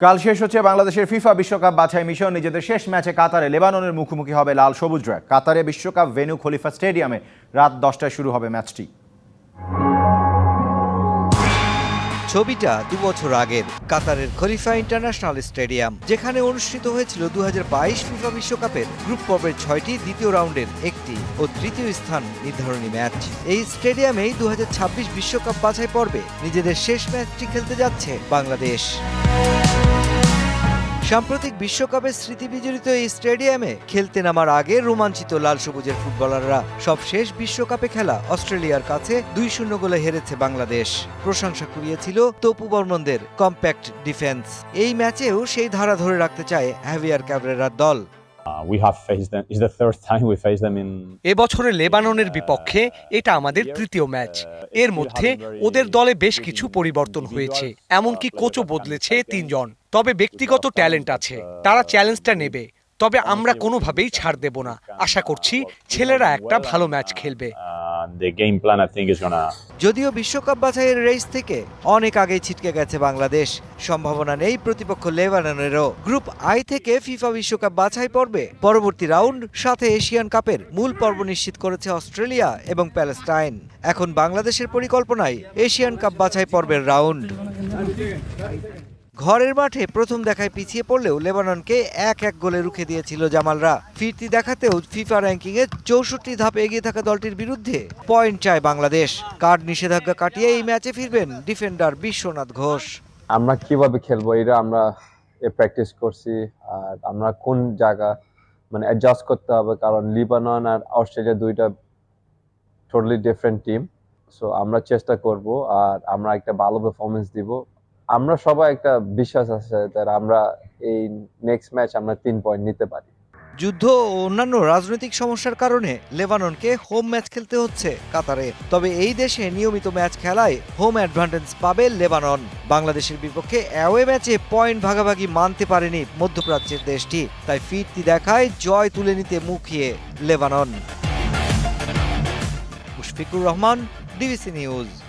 কাল শেষ হচ্ছে বাংলাদেশের ফিফা বিশ্বকাপ বাছাই মিশন। নিজেদের শেষ ম্যাচে কাতারে লেবাননের মুখোমুখি হবে লাল সবুজরা কাতারে বিশ্বকাপ ভেনু খলিফা স্টেডিয়ামে রাত দশটায় শুরু হবে ম্যাচটি। ছবিটা দু বছর আগের, কাতারের খলিফা ইন্টারন্যাশনাল স্টেডিয়াম, যেখানে অনুষ্ঠিত হয়েছিল দু হাজার বাইশ ফিফা বিশ্বকাপের গ্রুপ পর্বের ছয়টি দ্বিতীয় রাউন্ডের একটি ও তৃতীয় স্থান নির্ধারণী ম্যাচ। এই স্টেডিয়ামেই দু বিশ্বকাপ বাছাই পর্বে নিজেদের শেষ ম্যাচটি খেলতে যাচ্ছে বাংলাদেশ। সাম্প্রতিক বিশ্বকাপের স্মৃতি বিজড়িত এই স্টেডিয়ামে খেলতে নামার আগে রোমাঞ্চিত লাল সবুজের ফুটবলাররা সব শেষ বিশ্বকাপে খেলা অস্ট্রেলিয়ার কাছে দুই শূন্য গোলে হেরেছে বাংলাদেশ প্রশংসা কুড়িয়েছিল তপু বর্মনদের কম্প্যাক্ট ডিফেন্স এই ম্যাচেও সেই ধারা ধরে রাখতে চায় হ্যাভিয়ার ক্যাবরেরার দল Uh, we have faced them. It's the third time we face them in. এবছরে লেবাননের বিপক্ষে এটা আমাদের তৃতীয় ম্যাচ এর মধ্যে ওদের দলে বেশ কিছু পরিবর্তন হয়েছে এমনকি কোচও বদলেছে তিনজন তবে ব্যক্তিগত ট্যালেন্ট আছে। তারা চ্যালেঞ্জটা নেবে। তবে আমরা কোনোভাবেই ছাড় দেব না। আশা করছি ছেলেরা একটা ভালো ম্যাচ খেলবে. যদিও বিশ্বকাপ বাছাইয়ের রেস থেকে অনেক আগেই ছিটকে গেছে বাংলাদেশ। সম্ভাবনা নেই প্রতিপক্ষ লেবাননেরও। গ্রুপ আই থেকে ফিফা বিশ্বকাপ বাছাই পর্বে পরবর্তী রাউন্ড সাথে এশিয়ান কাপের মূল পর্ব নিশ্চিত করেছে অস্ট্রেলিয়া এবং প্যালেস্টাইন। এখন বাংলাদেশের পরিকল্পনায় এশিয়ান কাপ বাছাই পর্বের রাউন্ড। ঘরের মাঠে প্রথম দেখায় পিছিয়ে পড়লেও লেবাননকে এক এক গোলে রুখে দিয়েছিল জামালরা। ফিরতি দেখাতেও ফিফা র্যাঙ্কিংয়ে চৌষট্টি ধাপে এগিয়ে থাকা দলটির বিরুদ্ধে পয়েন্ট চায় বাংলাদেশ। কার্ড নিষেধাজ্ঞা কাটিয়ে এই ম্যাচে ফিরবেন ডিফেন্ডার বিশ্বনাথ ঘোষ। আমরা কীভাবে খেলব এটা আমরা প্র্যাকটিস করছি, আর আমরা কোন জায়গা মানে অ্যাডজাস্ট করতে হবে, কারণ লিবানন আর অস্ট্রেলিয়া দুইটা টোটালি ডিফারেন্ট টিম সো আমরা চেষ্টা করব, আর আমরা একটা ভালো পারফরমেন্স দিব। আমরা সবাই একটা বিশ্বাস আছে that আমরা এই নেক্সট ম্যাচ আমরা তিন পয়েন্ট নিতে পারি। যুদ্ধ ও অন্যান্য রাজনৈতিক সমস্যার কারণে লেবাননকে হোম ম্যাচ খেলতে হচ্ছে কাতারে। তবে এই দেশে নিয়মিত ম্যাচ খেলায় হোম অ্যাডভান্টেজ পাবে লেবানন। বাংলাদেশের বিপক্ষে অ্যাওয়ে ম্যাচে পয়েন্ট ভাগাভাগি মানতে পারেনি মধ্যপ্রাচ্যের দেশটি। তাই ফিরতি দেখায় জয় তুলে নিতে মুখিয়ে Lebanon. Mushfiqur Rahman DBC news